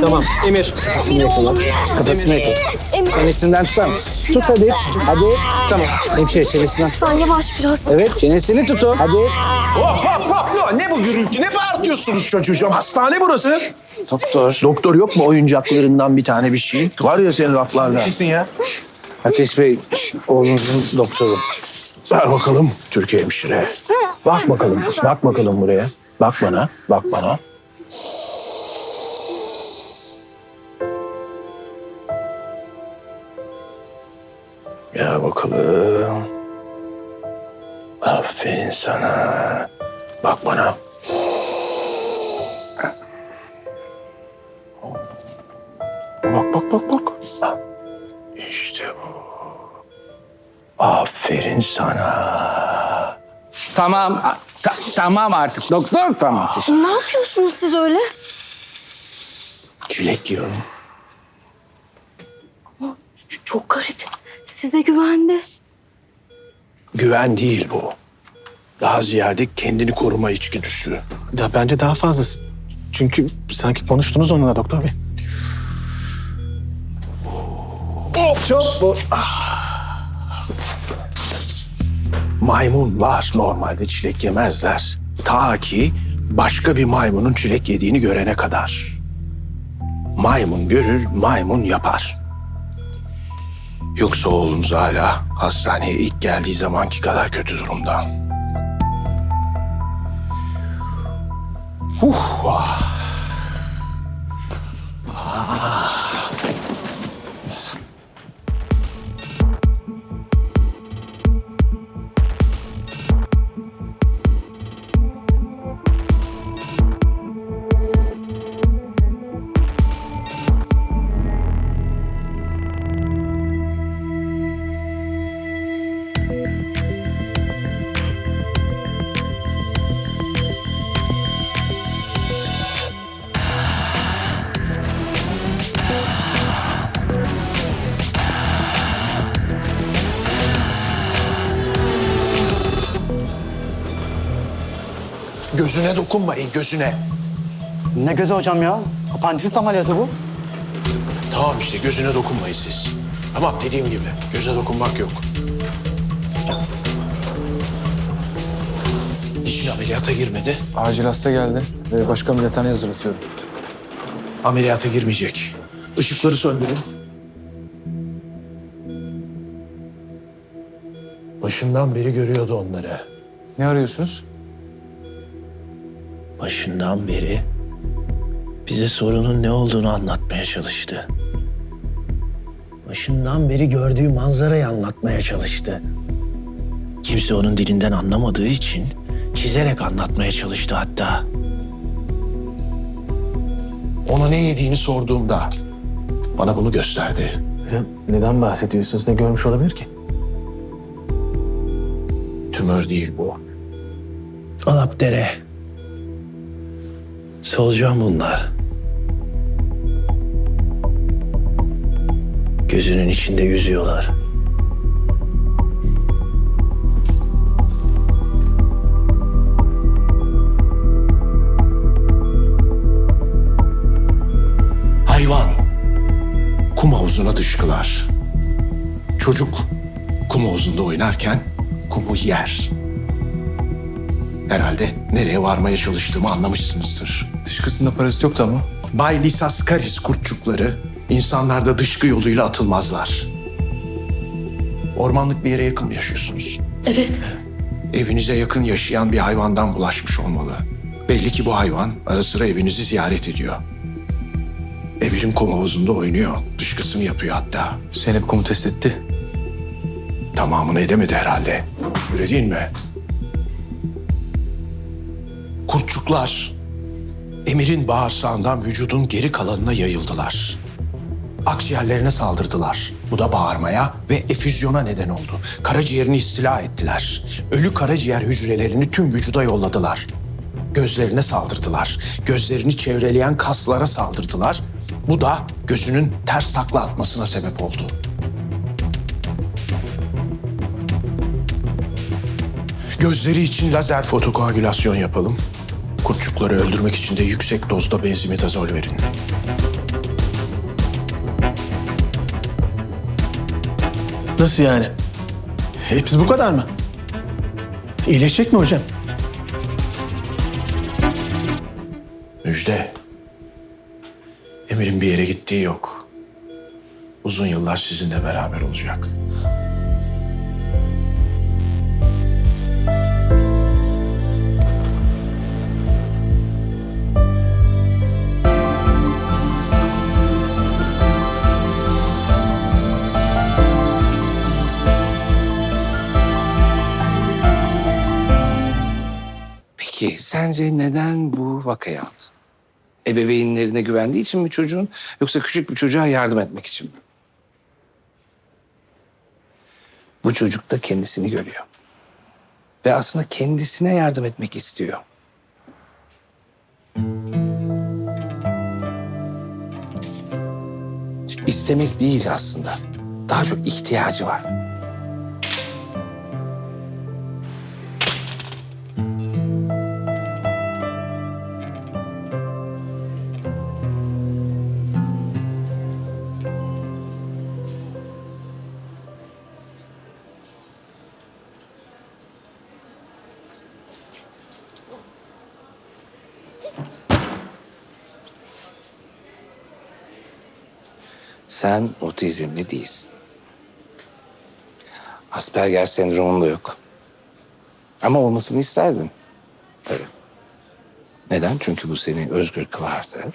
Tamam Emir. Kafasını yakala. Kafasını yakala. Emir Çenesinden tutar mı? Tut hadi. Hadi. Tamam. Hemşire çenesinden. lütfen yavaş biraz. Evet çenesini tutun. Hadi. Hop hop hop. Ya Ne bu gürültü? Ne bağırtıyorsunuz çocuğum? Hastane burası. Doktor. Doktor yok mu oyuncaklarından bir tane bir şey? Var ya senin raflarda. Kimsin ya? Ateş Bey oğlunuzun doktoru. Ver bakalım Türkiye hemşire. Bak bakalım. Bak bakalım buraya. Bak bana. Bak bana. Aferin sana. Bak bana. Bak bak bak bak. İşte bu. Aferin sana. Tamam. ta- tamam artık doktor tamam. Ne yapıyorsunuz siz öyle? Çilek yiyorum. Çok garip. Size güvendi. Güven değil bu. Daha ziyade kendini koruma içgüdüsü. Da bence daha fazlası. Çünkü sanki konuştunuz onunla doktor bey. Çok bu. Maymunlar normalde çilek yemezler. Ta ki başka bir maymunun çilek yediğini görene kadar. Maymun görür, maymun yapar. Yoksa oğlunuz hala hastaneye ilk geldiği zamanki kadar kötü durumda. Huh, ah. Gözüne dokunmayın, gözüne. Ne gözü hocam ya? Apandisit ameliyatı bu. Tamam işte gözüne dokunmayın siz. Tamam dediğim gibi göze dokunmak yok. Niçin ameliyata girmedi? Acil hasta geldi ve başka ameliyathaneye hazırlatıyorum. Ameliyata girmeyecek. Işıkları söndürün. Başından beri görüyordu onları. Ne arıyorsunuz? Başından beri bize sorunun ne olduğunu anlatmaya çalıştı. Başından beri gördüğü manzarayı anlatmaya çalıştı. Kimse onun dilinden anlamadığı için çizerek anlatmaya çalıştı hatta. Ona ne yediğini sorduğumda bana bunu gösterdi. Neden bahsediyorsunuz? Ne görmüş olabilir ki? Tümör değil bu. Alapdere. Solucan bunlar. Gözünün içinde yüzüyorlar. Hayvan. Kum havuzuna dışkılar. Çocuk kum havuzunda oynarken kumu yer. Herhalde nereye varmaya çalıştığımı anlamışsınızdır. Dışkısında parazit yoktu ama. Bay Lysaskaris kurtçukları insanlarda dışkı yoluyla atılmazlar. Ormanlık bir yere yakın mı yaşıyorsunuz? Evet. Evinize yakın yaşayan bir hayvandan bulaşmış olmalı. Belli ki bu hayvan ara sıra evinizi ziyaret ediyor. Emir'in kum havuzunda oynuyor. Dışkısını yapıyor hatta. Zeynep kumu test etti. Tamamını edemedi herhalde. Öyle değil mi? Kurtçuklar Emir'in bağırsağından vücudun geri kalanına yayıldılar. Akciğerlerine saldırdılar. Bu da bağırmaya ve efüzyona neden oldu. Karaciğerini istila ettiler. Ölü karaciğer hücrelerini tüm vücuda yolladılar. Gözlerine saldırdılar. Gözlerini çevreleyen kaslara saldırdılar. Bu da gözünün ters takla atmasına sebep oldu. Gözleri için lazer fotokoagülasyon yapalım. Kurtçukları öldürmek için de yüksek dozda benzimetazol verin. Nasıl yani? Hepsi bu kadar mı? İyileşecek mi hocam? Müjde. Emir'in bir yere gittiği yok. Uzun yıllar sizinle beraber olacak. Peki sence neden bu vakayı aldı? Ebeveynlerine güvendiği için mi çocuğun yoksa küçük bir çocuğa yardım etmek için mi? Bu çocuk da kendisini görüyor. Ve aslında kendisine yardım etmek istiyor. İstemek değil aslında. Daha çok ihtiyacı var. Sen otizmli değilsin. Asperger sendromun da yok. Ama olmasını isterdin. Tabii. Neden? Çünkü bu seni özgür kılardı.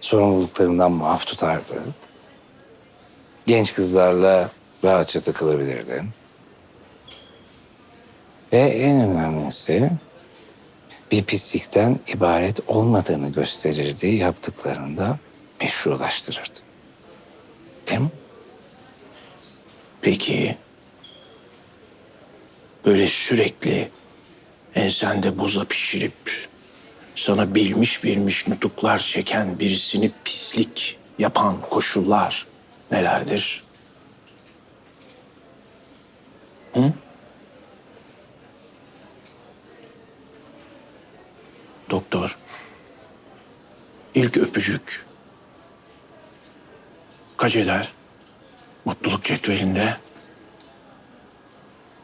Sorumluluklarından muaf tutardı. Genç kızlarla rahatça takılabilirdin. Ve en önemlisi bir pislikten ibaret olmadığını gösterirdi. Yaptıklarını da meşrulaştırırdı. Mi? Peki böyle sürekli ensende buza pişirip sana bilmiş bilmiş nutuklar çeken birisini pislik yapan koşullar nelerdir? Hı? Doktor. İlk öpücük. Kaç eder? Mutluluk cetvelinde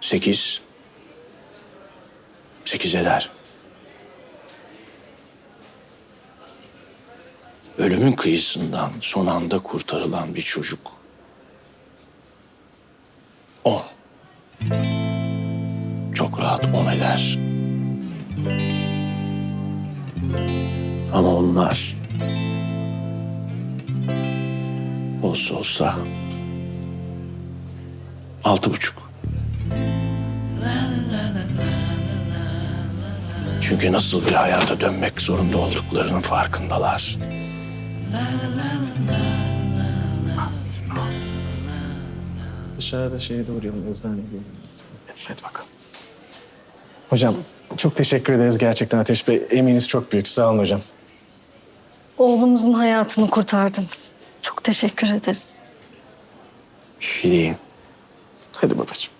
sekiz, sekiz eder. Ölümün kıyısından son anda kurtarılan bir çocuk. On. Çok rahat on eder. Ama onlar olsa olsa Altı buçuk. Çünkü nasıl bir hayata dönmek zorunda olduklarının farkındalar. Dışarıda şeye doğru yolun eczane gibi. Hadi bakalım. Hocam çok teşekkür ederiz gerçekten Ateş Bey. Eminiz çok büyük. Sağ olun hocam. Oğlumuzun hayatını kurtardınız. Çok teşekkür ederiz. Değil. Hadi babacığım.